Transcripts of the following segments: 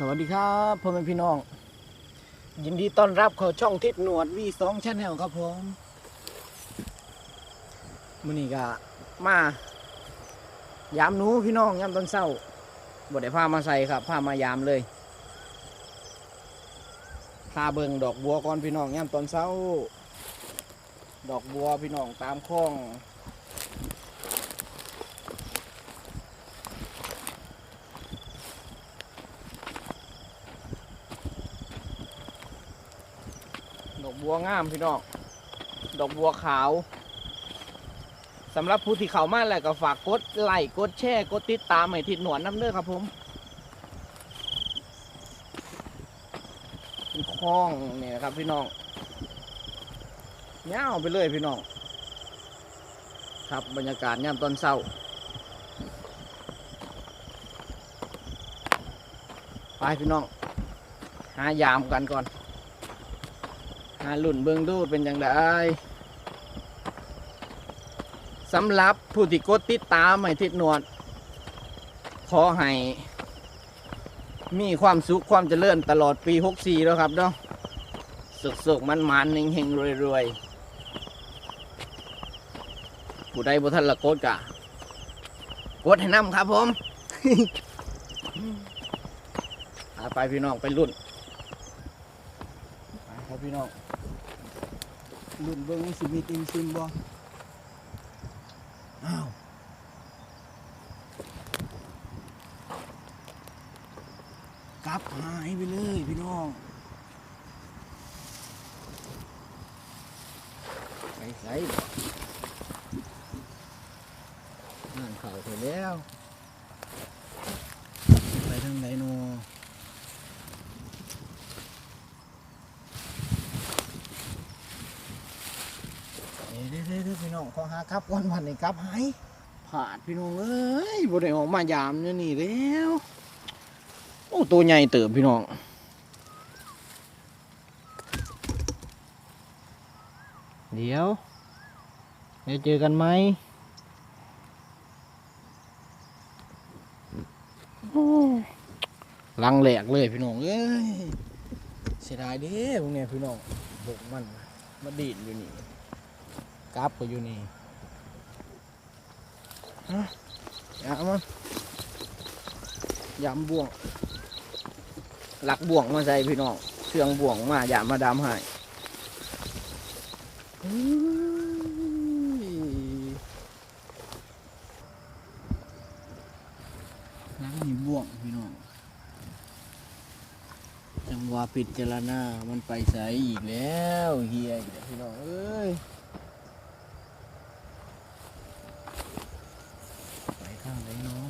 สวัสดีครับพ่อแม่พี่น้อง ยินดีต้อนรับเข้าช่องทิศหนวดวีสองชาแนลครับผมมื้อนี้ก็มายามหนูพี่น้องยามตอนเช้าบ่ได้พามาใส่ครับพามายามเลยพาเบิงดอกบัวก่อนพี่น้องยามตอนเช้า ดอกบัวพี่น้องตามคลอง บัวงามพี่น้องดอกบัวขาวสำหรับผู้ที่เข้ามาแล้วก็ฝากกดไลค์กดแชร์กดติดตามให้ทิดหนวดน้ำเด้อครับผมเป็นคลองเนี่ยนะครับพี่น้องเงาไปเลยพี่น้องครับบรรยากาศยามตอนเช้าไปพี่น้อง หายามกันก่อน หาหลุ่นเบิงดูเป็นอย่างไรสำหรับผู้ที่กดติดตามให้ทิศหนวด ขอให้ มีความสุขความเจริญตลอดปี 64 แล้วครับเนาะสุขสุขมันมันๆเฮงๆรวยๆผู้ใดบ่ทันละกดกะกดให้น้ำครับผมไปพี่น้องไปรุ่น พี่น้องรุ่นเบิ้งสิมีติมซิมบ่อ้าวกลับหายไปเลยพี่น้องไปใส่บ่นั่นเข่าไปแล้ว ไปทางไหนโนเด้เด้เด้พี่ น้องขอหาครับวันวันนี้ครับหายผาดพี่น้องเอ้ยบ่ได้ออกมายามอยู่ยนี่แล้วโอ้ตัวใหญ่เติบพี่น้องเดี๋ยวเดี๋ยวเจอกันไหมลังแหลกเลยพี่น้องเอ้ยเสียดายเด้พวกเนี้ยพี่น้องบกมันมาดีดอยู่นี่ กราบก็อยู่นี่อย่าเอามันยำบ่วงหลักบ่วงมาใส่พี่น้องเครื่องบ่วงมาอย่ามาดามให้เฮ้ยหลักมีบ่วงพี่น้องจังหวะปิดเจรณามันไปใสอีกแล้วเฮียอีกแล้วพี่น้องเอ้ย ไปข้างไหนน้อง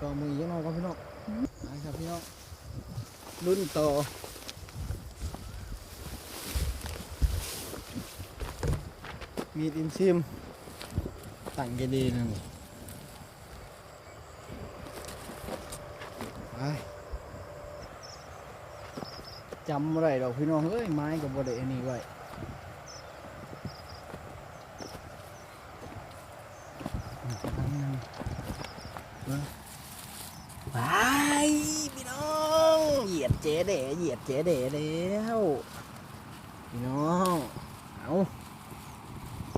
สอง มือยังน้อยครับพี่น้องไปครับพี่น้องรุ่นต่อมีดิมซิมตั้งกันดีนะนี่ไปจำอะไรดอกพี่น้องเอ้ยไม้กับบไดอันนี้ไว้ไปพี่น้อง เจ๊เด๋เหยียดเจ๊เด๋แล้วพี่น้องเอา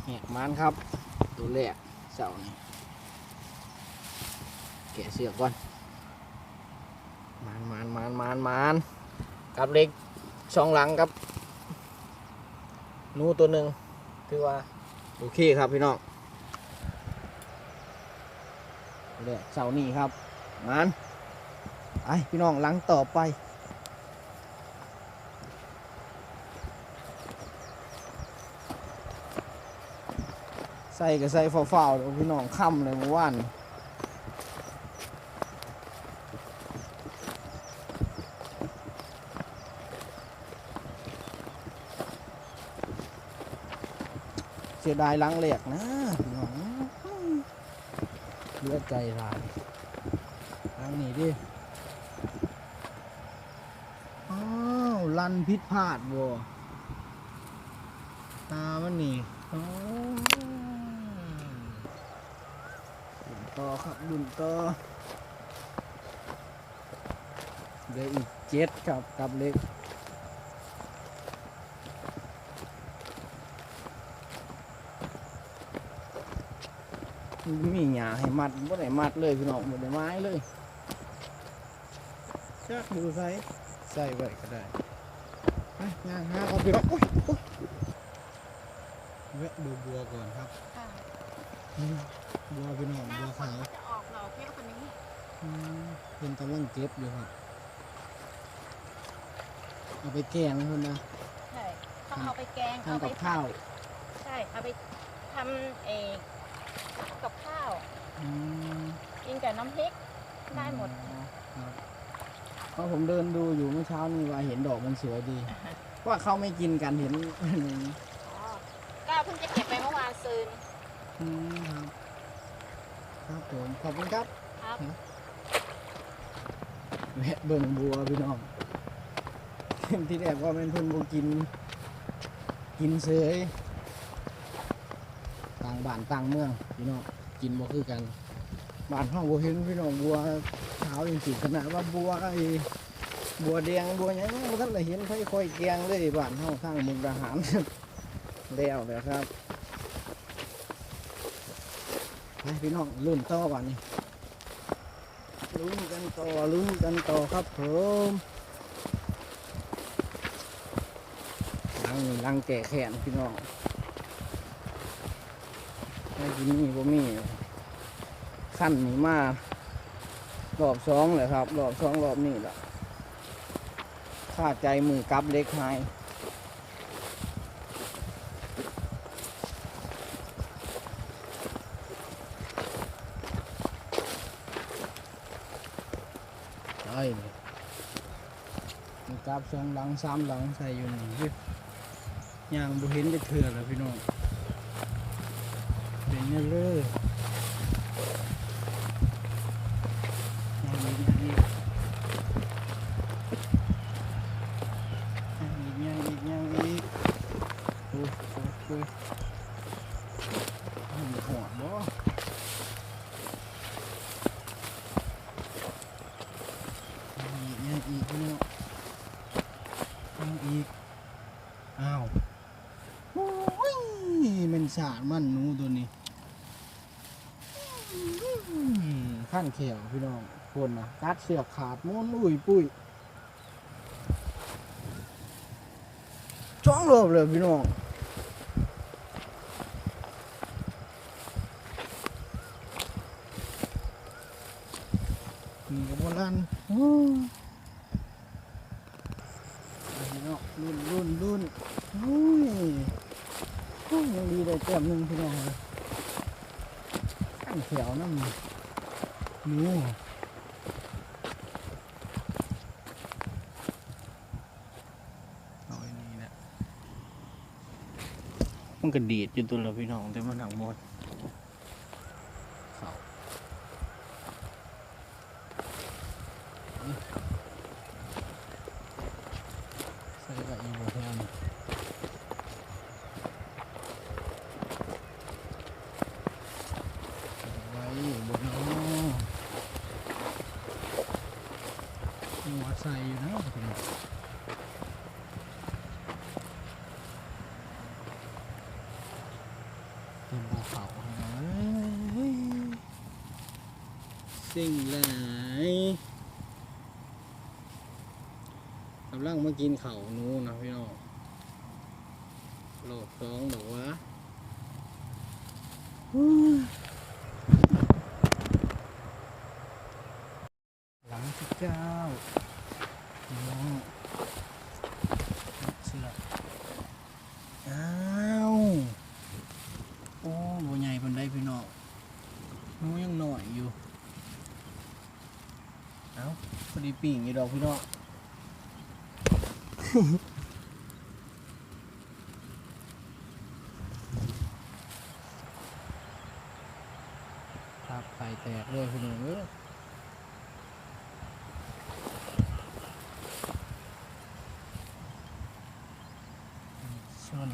แหกมันครับ ตัวแรกเสานี่แกะเสือกก่อนมานมานมานมานมานกับเล็กสองหลังครับนูตัวหนึ่งถือว่า โอเคครับพี่น้องเลือกเสานี่ครับมานไอพี่น้องหลังต่อไป ใส่ก็ใส่ฝ้าๆเดี๋ยวพี่น้องค่ำเลยเมื่อวานเสียดายหลังเหล็กนะพี่น้องเลือดใจรายหลังนี้ดิอ้าวลันพิษพลาดบ่ตามันนี่ ต่อครับรุ่นต่อเหลืออีกเจ็ดครับกับเล็กมีหยาให้มัดบ่ได้มัดเลยพี่น้องบ่ได้ไม้เลยจักดูใส่ใส่ไว้ก็ได้ไปย่างหาเอาพี่น้องโอ้ยโอ้ยแวะดูบัวก่อนครับ บัวพี่น้องหน้าบัวฝนขาวก็จะออกดอกเยอะกว่านี้อืมเป็นกำลังเก็บอยู่ครับ เอาไปแกงเพิ่นนะใช่เขาเอาไปแกงเอาทำไปกับข้าว ใช่ เอาไปทำเองกับข้าวอืมกินกับน้ำพริกได้หมดครับเพราะผมเดินดูอยู่เมื่อเช้านี่ว่าเห็นดอกมันสวยดีว่าเขาไม่กินกันเห็นอ๋อก็เพิ่งจะเก็บไปเมื่อวานซืน อืมครับ ครับผมขอบคุณครับครับ แวะเบิ่งบัวพี่น้อง ที่แรกว่าเป็นเพิ่นบ่กิน กินเสยต่างบ้านต่างเมืองพี่น้องกินบ่คือกันบ้านห้องบ่เห็นพี่น้องบัวขาวจริงๆขนาดว่าบัวไอ้บัวแดงบัวหยังบ่ทันได้เห็นค่อยๆแกงเลยบ้านเฮาทางมุกดาหาร แล้วแล้วครับ ไปพี่น้องรุ่นต่อวันนี้ลุ้นกันต่อลุ้นกันต่อครับผมลังลังแก่แขนพี่น้องไอ้กินนี่บ่มีขั้นนี่มารอบสองเลยครับรอบสองรอบนี่แหละข้าใจมือกับเล็กหาย ใช่มือกับสองหลังสามหลังใส่อยู่นี่ยย่างบุเห็นจะเถื่อแล้วพี่น้องเป็นเนื้อเลยางอีกย่างอีกย่างอีกย่างอีกย่างอีกโอ้โหโอ้โหมันหัวบ่ย่างอีกย่างอีกพี่น้องย่างอีกอ้าวโอ้ย มันสาดมันหนูตัวนี้ขั้นเขียวพี่น้องคนนะกัดเสือกขาดม้วนอุ้ยปุ้ยจ้องรอบเลยพี่น้องนี่กับโบราณโอ้พี่น้องรุ่นรุ่นรุ่นโอ้ย ยังดีเลยแต้มหนึ่งพี่น้องเลยขั้นเขียวน้ำหนูเอาไอ้นี่มันก็ดีดอยู่ตัวเราพี่น้องแต่มันหนักหมดเขาใส่กับอีโวแทนไว้บนน้อหัว ใส่อยู่นะพี่น้องเต็มภูเขาเฮ้ยสิ่งหลายกำลังมากินเขานูนนะพี่น้องโหลดสองบอว่าหลังที่เก้า เสือกอ้าวโอ้บ่ใหญ่ปานไดพี่น้องนูยังหน่อยอยู่ เอ้าพอดีปีงอยู่ดอกพี่น้อง ครับไข่แตกเลยพี่น้องเอ้ยส่วน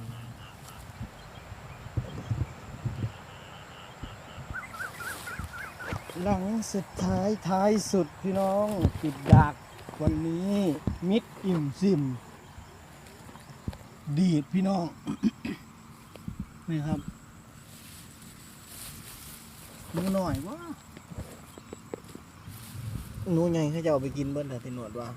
น หลังสุดท้ายท้ายสุดพี่น้องปิดดักวันนี้มิดอิ่มซิม ดีดพี่น้อง นี่ครับหนูหน่อยวะหนูใหญ่เขาจะเอาไปกินเบิ้ลแต่ที่หนวดว่า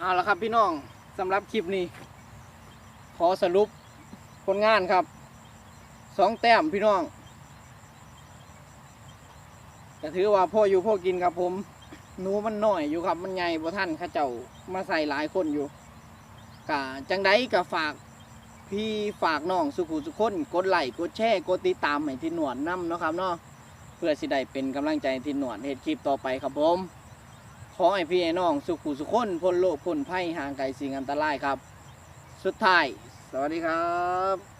เอาละครับพี่น้องสำหรับคลิปนี้ ขอสรุปผลงานครับสองแต้มพี่น้องก็ถือว่าพ่ออยู่พ่อกินครับผมหนูมันหน้อยอยู่ครับมันใหญ่บ่ท่านข้าเจ้ามาใส่หลายคนอยู่กะจังไดก็ฝากพี่ฝากน้องสุขุสุขคนกดไลค์กดแชร์กดติดตามให้ที่หนวดนํเนาะครับเนาะเพื่อสิได้เป็นกำลังใจที่หนวดเฮ็ดคลิปต่อไปครับผม ขอให้พี่ไอน้องสุขุสุขคนพ้นโลกพ้นภัยห่างไกลสิ่งอันตรายครับ สุดท้าย สวัสดีครับ